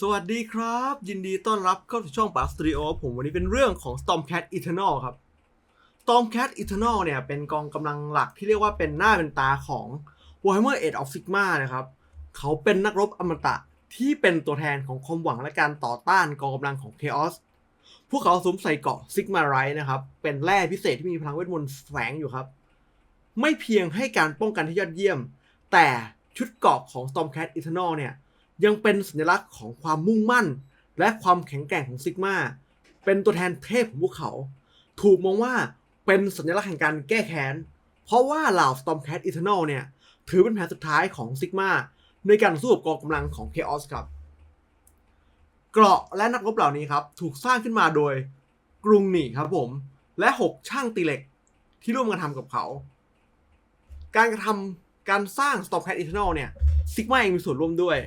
สวัสดีครับ ยินดีต้อนรับเข้าสู่ช่องปาสตูดิโอผมวันนี้เป็นเรื่องของ Stormcat Eternal ครับ Stormcat Eternal เนี่ย เป็นกองกำลังหลักที่เรียกว่าเป็นหน้าเป็นตาของ Warhammer Age of Sigma นะครับ เขาเป็นนักรบอมตะที่เป็นตัวแทนของความหวังและการต่อต้านกองกำลังของ Chaos พวกเขาสวมใส่เกราะ Sigma r i นะครับ เป็นแร่พิเศษที่มีพลังเวทมนต์แฝงอยู่ครับ ไม่เพียงให้การป้องกันที่ยอดเยี่ยม แต่ชุดเกราะของ Stormcat Eternal เนี่ย ยังเป็นสัญลักษณ์ของความมุ่งมั่น และความแข็งแกร่งของซิกมาเป็นตัวแทนเทพของพวกเขา ถูกมองว่าเป็นสัญลักษณ์แห่งการแก้แค้น เพราะว่าเหล่า Stormcat Eternal เนี่ย ถือเป็นแผนสุดท้ายของซิกมาในการสู้กับกองกำลังของ Chaos ครับ เกราะและนักรบเหล่านี้ครับ ถูกสร้างขึ้นมาโดยกรุงหนีครับผม และ 6 ช่างตีเหล็กที่ร่วมกันทำกับเขา การกระทำการสร้าง Stormcat Eternal เนี่ยซิกมาเองมีส่วนร่วมด้วย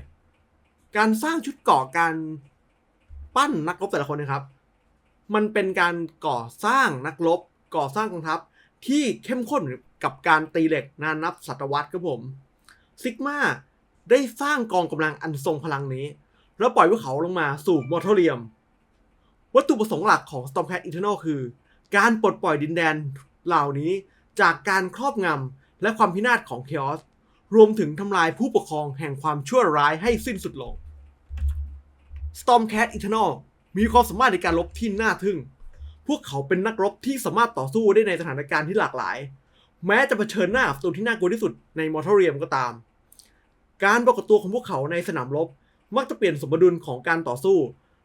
การสร้างชุดเกราะการปั้นนักรบแต่ละคนนะครับ มันเป็นการก่อสร้างนักรบก่อสร้างกองทัพที่เข้มข้นกับการตีเหล็กนานนับศตวรรษครับผมซิกมาได้สร้างกองกำลังอันทรงพลังนี้ แล้วปล่อยพวกเขาลงมาสู่มอร์ทเรียม วัตถุประสงค์หลักของ Stormcat Eternal คือ การปลดปล่อยดินแดนเหล่านี้จากการครอบงำและความพินาศของ Chaos รวมถึงทำลายผู้ปกครองแห่งความชั่วร้ายให้สิ้นสุดลง Stormcat Eternal มีความสามารถในการรบที่น่าทึ่ง พวกเขาเป็นนักรบที่สามารถต่อสู้ได้ในสถานการณ์ที่หลากหลาย แม้จะเผชิญหน้ากับศัตรูที่น่ากลัวที่สุดในมอร์ทเรียมก็ตาม การปรากฏตัวของพวกเขาในสนามรบ มักจะเปลี่ยนสมดุลของการต่อสู้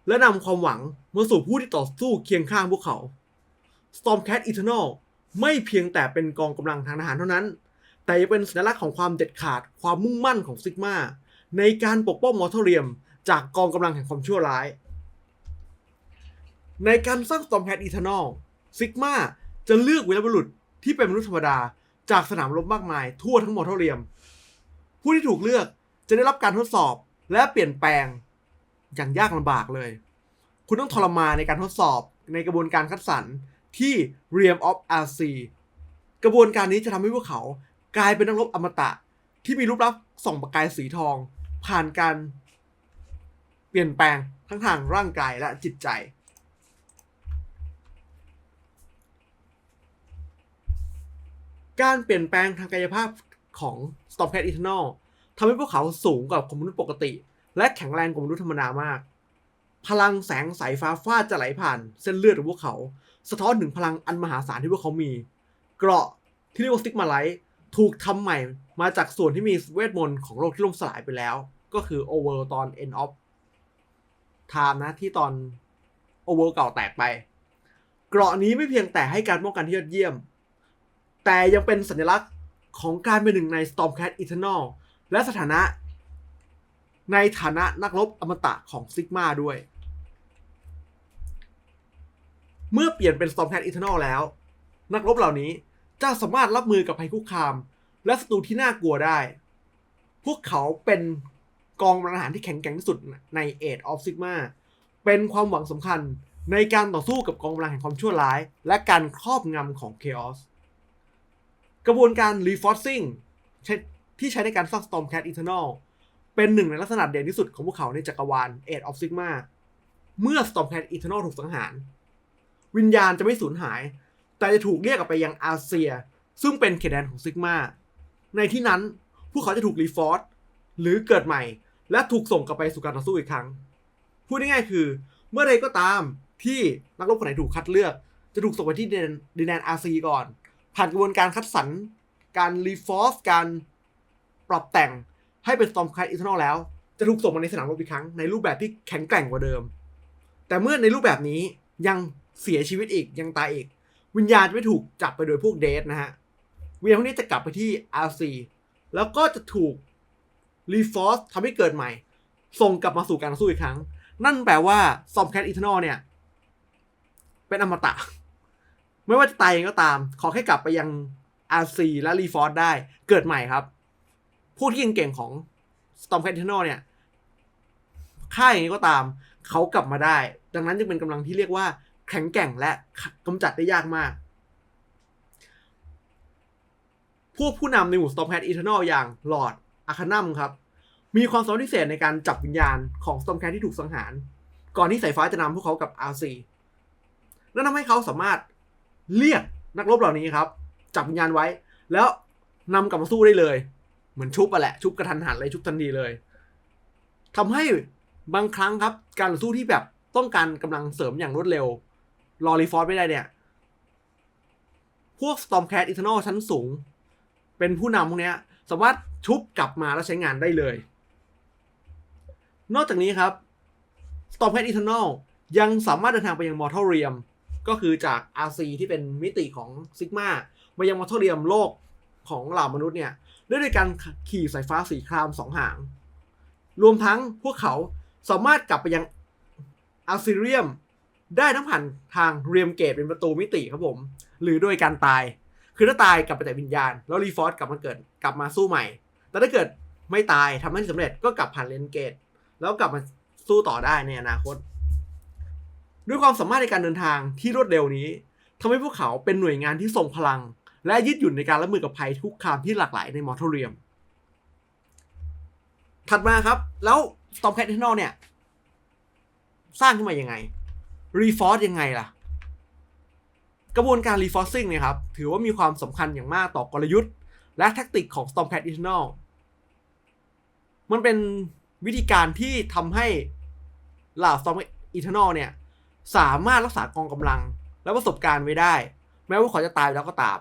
และนำความหวังมาสู่ผู้ที่ต่อสู้เคียงข้างพวกเขา Stormcat Eternal ไม่เพียงแต่เป็นกองกำลังทางทหารเท่านั้น แต่ยังเป็นสัญลักษณ์ของความเด็ดขาดความมุ่งมั่นของซิกมาในการปกป้องมอร์ทเรียม จากกองกำลังแห่งความชั่วร้าย ในการสร้าง Stormcat Eternal ซิกมาจะเลือกวีรบุรุษที่เป็นมนุษย์ธรรมดา จากสนามรบมากมาย ทั่วทั้งมอร์ทเรียม ผู้ที่ถูกเลือกจะได้รับการทดสอบและเปลี่ยนแปลงอย่างยากลำบากเลย คุณต้องทรมานในการทดสอบในกระบวนการคัดสรรที่ Realm of RC กระบวนการนี้จะทำให้พวกเขากลายเป็นนักรบอมตะ ที่มีรูปลักษณ์ส่องประกายสีทอง ผ่านการ เปลี่ยนแปลงทั้งทางร่างกายและจิตใจ การเปลี่ยนแปลงทางกายภาพของ Stormcat Eternal ทำให้พวกเขาสูงกว่าคนมนุษย์ปกติ และแข็งแรงกว่ามนุษย์ธรรมดามาก พลังแสงสายฟ้าฟาดจะไหลผ่าน เส้นเลือดของพวกเขา สะท้อนถึงพลังอันมหาศาลที่พวกเขามี เกราะที่เรียกว่าสติกมาไลท์ถูกทำใหม่มาจากส่วนที่มีเวทมนต์ของโลกที่ล่มสลายไปแล้ว ก็คือ Over ตอน End of Time นะที่ตอน Over เก่าแตกไป เกราะนี้ไม่เพียงแต่ให้การป้องกันที่ยอดเยี่ยม แต่ยังเป็นสัญลักษณ์ของการเป็นหนึ่งใน Stormcat Eternal และสถานะ ในฐานะนักรบอมตะของซิกมาด้วย เมื่อเปลี่ยนเป็น Stormcat Eternal แล้ว นักรบเหล่านี้จะสามารถรับมือกับภัยคุกคาม และศัตรูที่น่ากลัวได้ พวกเขาเป็น กองกำลังหารที่แข็งแกร่งที่สุดใน Age of Sigma เป็นความหวังสำคัญในการต่อสู้กับกองกำลังแห่งความชั่วร้าย และการครอบงำของ Chaos กระบวนการ Reforcing ที่ใช้ในการสร้าง Stormcat Eternal เป็นหนึ่งในลักษณะเด่นที่สุดของพวกเขาในจักรวาล Age of Sigma เมื่อ Stormcat Eternal ถูกสังหาร วิญญาณจะไม่สูญหาย แต่จะถูกเรียกกลับไปยังอาเซีย ซึ่งเป็นเขตแดนของซิกมาในที่นั้น พวกเขาจะถูกรีฟอร์สหรือเกิดใหม่ และถูกส่งกลับไปสู่การต่อสู้อีกครั้ง พูดง่ายๆคือ เมื่อใดก็ตามที่นักรบคนไหนถูกคัดเลือก จะถูกส่งไปที่ดินแดนดินอาซีก่อน ผ่านกระบวนการคัดสรรการรีฟอร์สการปรับแต่งให้เป็น Stormcat Eternal แล้ว จะถูกส่งมาในสนามรบอีกครั้งในรูปแบบที่แข็งแกร่งกว่าเดิม แต่เมื่อในรูปแบบนี้ยังเสียชีวิตอีกยังตายอีก วิญญาณจะไม่ถูกจับไปโดยพวกเดทนะฮะวิญญาณพวกนี้จะกลับไปที่ RC แล้วก็จะถูก รีฟอสทำให้เกิดใหม่ ส่งกลับมาสู่การสู้อีกครั้ง นั่นแปลว่า Stormcat Eternal เนี่ย เป็นอมตะ ไม่ว่าจะตายเองก็ตาม ขอแค่กลับไปยัง RC และรีฟอสได้ เกิดใหม่ครับ ผู้ที่เก่งๆของ Stormcat Eternal เนี่ยค่ายอย่างนี้ก็ตาม เขากลับมาได้ ดังนั้นจึงเป็นกำลังที่เรียกว่า แข็งแกร่งและกำจัดได้ยากมากพวกผู้นำในหมู่ Stormcat Eternal อย่าง Lord อาคานัมครับ มีความสามารถพิเศษในการจับวิญญาณของ Stormcat ที่ถูกสังหาร ก่อนที่สายฟ้าจะนำพวกเขากับ RC นั่นทำให้เขาสามารถเรียกนักรบเหล่านี้ครับ จับวิญญาณไว้ แล้วนำกลับมาสู้ได้เลย เหมือนชุบอะแหละ ชุบกระทันหันเลยชุบทันทีเลยทำให้บางครั้งครับ การต่อสู้ที่แบบต้องการกำลังเสริมอย่างรวดเร็วรอรีฟอร์สไม่ได้เนี่ย พวก Stormcat Eternal ชั้นสูง เป็นผู้นำพวกเนี้ย สามารถชุบกลับมาแล้วใช้งานได้เลย นอกจากนี้ครับ Stormcat Eternal ยังสามารถเดินทางไปยัง Mortal Realm ก็คือจาก RC ที่เป็นมิติของ Sigma มายัง Mortal Realm โลกของเหล่ามนุษย์เนี่ยด้วยด้วยการขี่สายฟ้าสีครามสองหาง รวมทั้งพวกเขาสามารถกลับไปยังอาซิเรียม ได้ทั้งผ่านทางเรียมเกตเป็นประตูมิติครับผม หรือโดยการตาย คือถ้าตายกลับไปแต่วิญญาณ แล้วรีฟอร์สกลับมาเกิดกลับมาสู้ใหม่ แต่ถ้าเกิดไม่ตายทำให้สำเร็จก็กลับผ่านเรียนเกต แล้วกลับมาสู้ต่อได้ในอนาคต ด้วยความสามารถในการเดินทางที่รวดเร็วนี้ทำให้พวกเขาเป็นหน่วยงานที่ทรงพลัง และยืดหยุ่นในการรับมือกับภัยทุกคามที่หลากหลายในมอร์ทเรียม ถัดมาครับ แล้ว Stormcat Eternal เนี่ย สร้างขึ้นมายังไง Reforce ยังไงล่ะ กระบวนการ Reforcing เนี่ยครับถือว่ามีความสำคัญอย่างมากต่อกลยุทธ์ และแทคติกของ Stormcat Eternal มันเป็นวิธีการที่ทำให้เหล่า Stormcat Eternal เนี่ยสามารถรักษากองกำลังและประสบการณ์ไว้ได้ แม้ว่าเขาจะตายแล้วก็ตาม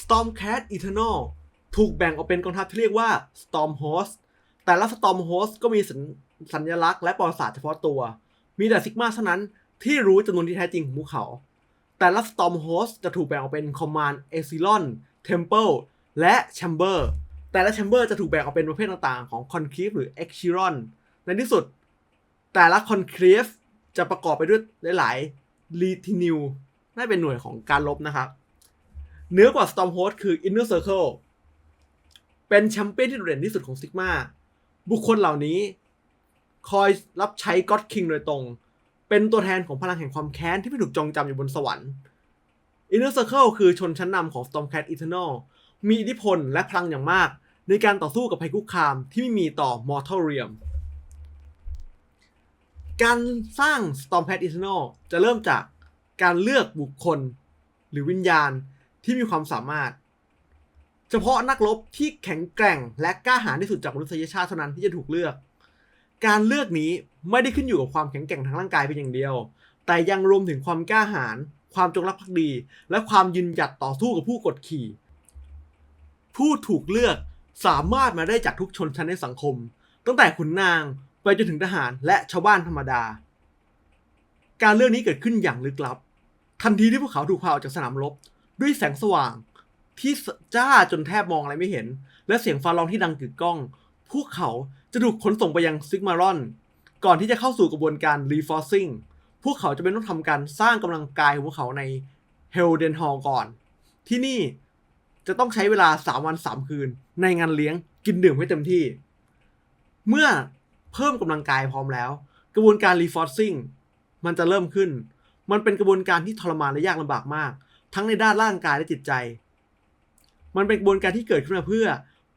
Stormcat Eternal ถูกแบ่งออกเป็นกองทัพที่เรียกว่า Storm Host แต่ละ Storm Host ก็มีสัญสัญลักษณ์และประวัติศาสตร์เฉพาะตัว มีแต่ซิกมาเท่านั้น ที่รู้จำนวนที่แท้จริงของพวกเขา แต่ละ Storm Host จะถูกแบ่งออกเป็น Command Echelon Temple และ Chamber แต่ละ Chamber จะถูกแบ่งออกเป็นประเภทต่างๆ ของ Conclave หรือ Echelon ในที่สุด แต่ละ Conclave จะประกอบไปด้วยหลายๆ Retinue น่าเป็นหน่วยของการลบนะครับเหนือกว่า Storm Host คือ Inner Circle เป็นแชมเปี้ยนที่โดดเด่นที่สุดของซิกมาบุคคลเหล่านี้ คอยรับใช้ก็ d ดคิงโดยตรง เป็นตัวแทนของพลังแห่งความแค้นที่ไม่ถูกจองจำอยู่บนสวรรค์ Inner Circle คือชนชั้นนำของ Stormcat Eternal มีอิทธิพลและพลังอย่างมาก ในการต่อสู้กับภัยคุกคามที่ไม่มีต่อ Mortal Realm การสร้าง Stormcat Eternal จะเริ่มจากการเลือกบุคคล หรือวิญญาณที่มีความสามารถ เฉพาะนักรบที่แข็งแกร่งและกล้าหาญที่สุดจากมนุษยชาติเท่านั้นที่จะถูกเลือก การเลือกนี้ ไม่ได้ขึ้นอยู่กับความแข็งแกร่งทางร่างกายเพียงอย่างเดียว แต่ยังรวมถึงความกล้าหาญความจงรักภักดี และความยืนหยัดต่อสู้กับผู้กดขี่ ผู้ถูกเลือกสามารถมาได้จากทุกชนชั้นในสังคม ตั้งแต่ขุนนางไปจนถึงทหารและชาวบ้านธรรมดา การเลือกนี้เกิดขึ้นอย่างลึกลับ ทันทีที่พวกเขาถูกพาออกจากสนามรบด้วยแสงสว่างที่จ้าจนแทบมองอะไรไม่เห็น และเสียงฟ้าร้องที่ดังกึกก้อง พวกเขาจะถูกขนส่งไปยังซิกมารอน ก่อนที่จะเข้าสู่กระบวนการ reforcing พวกเขาจะเป็นต้องทำการสร้างกำลังกายของพวกเขาในเฮลเดนฮอลก่อน ที่นี่จะต้องใช้เวลา 3 วัน 3 คืน ในงานเลี้ยงกินดื่มให้เต็มที่ เมื่อเพิ่มกำลังกายพร้อมแล้ว กระบวนการ reforcing มันจะเริ่มขึ้น มันเป็นกระบวนการที่ทรมานและยากลำบากมาก ทั้งในด้านร่างกายและจิตใจ มันเป็นกระบวนการที่เกิดขึ้นมาเพื่อ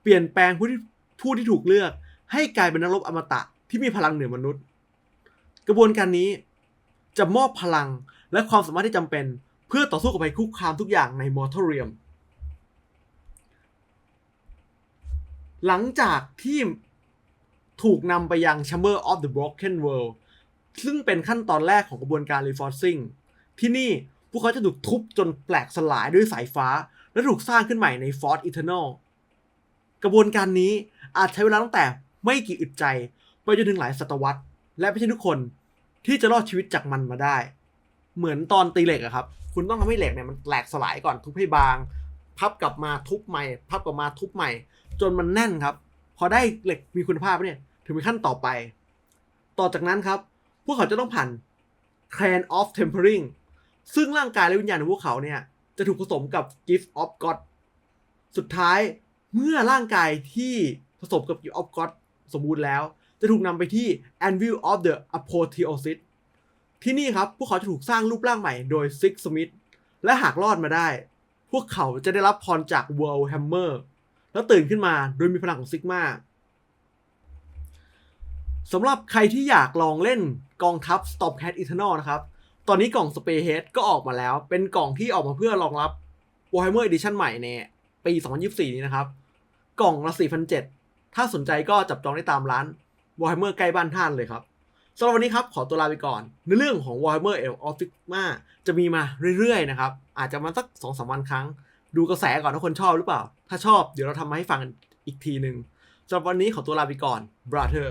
เปลี่ยนแปลงผู้ที่ผู้ที่ถูกเลือก ให้กลายเป็นนักรบอมตะ ที่มีพลังเหนือมนุษย์ กระบวนการนี้จะมอบพลังและความสามารถที่จำเป็น เพื่อต่อสู้กับภัยคุกคามทุกอย่างใน Mortal Realm หลังจากที่ถูกนำไปยัง Chamber of the Broken World ซึ่งเป็นขั้นตอนแรกของกระบวนการ Reforcing ที่นี่พวกเขาจะถูกทุบจนแปลกสลายด้วยสายฟ้า และถูกสร้างขึ้นใหม่ใน Force Eternal กระบวนการนี้อาจใช้เวลาตั้งแต่ไม่กี่อึดใจ ไปจนถึงหลายศตวรรษ และไม่ใช่ทุกคนที่จะรอดชีวิตจากมันมาได้ เหมือนตอนตีเหล็กอะครับ คุณต้องทำให้เหล็กเนี่ยมันแตกสลายก่อนทุบให้บาง พับกลับมาทุบใหม่ พับกลับมาทุบใหม่ จนมันแน่นครับ พอได้เหล็กมีคุณภาพเนี่ยถึงเป็นขั้นต่อไป ต่อจากนั้นครับ พวกเขาจะต้องผ่าน Clan of Tempering ซึ่งร่างกายและวิญญาณของพวกเขาเนี่ยจะถูกผสมกับ Gift of God สุดท้ายเมื่อร่างกายที่ผสมกับ Gift of God สมบูรณ์แล้ว จะถูกนำไปที่ Anvil of the Apotheosis ที่นี่ครับ พวกเขาจะถูกสร้างรูปร่างใหม่โดย Six Smith และหากรอดมาได้ พวกเขาจะได้รับพรจาก World Hammer แล้วตื่นขึ้นมาโดยมีพลังของซิกมาสำหรับใครที่อยากลองเล่นกองทัพ Stormcat Eternal นะครับ ตอนนี้กล่อง Spray Head ก็ออกมาแล้ว เป็นกล่องที่ออกมาเพื่อรองรับ Warhammer Edition ใหม่ในปี 2024 นี้นะครับ กล่องละ 4,700 ถ้าสนใจก็จับจองได้ตามร้าน Warhammer ใกล้บ้านท่านเลยครับสำหรับวันนี้ครับ ขอตัวลาไปก่อน ในเรื่องของ Warhammer Age of Sigma จะมีมาเรื่อยๆนะครับ อาจจะมาสัก2-3วันครั้ง ดูกระแสก่อนว่าคนชอบหรือเปล่า ถ้าชอบเดี๋ยวเราทำมาให้ฟังอีกทีหนึ่งสำหรับวันนี้ขอตัวลาไปก่อน Brother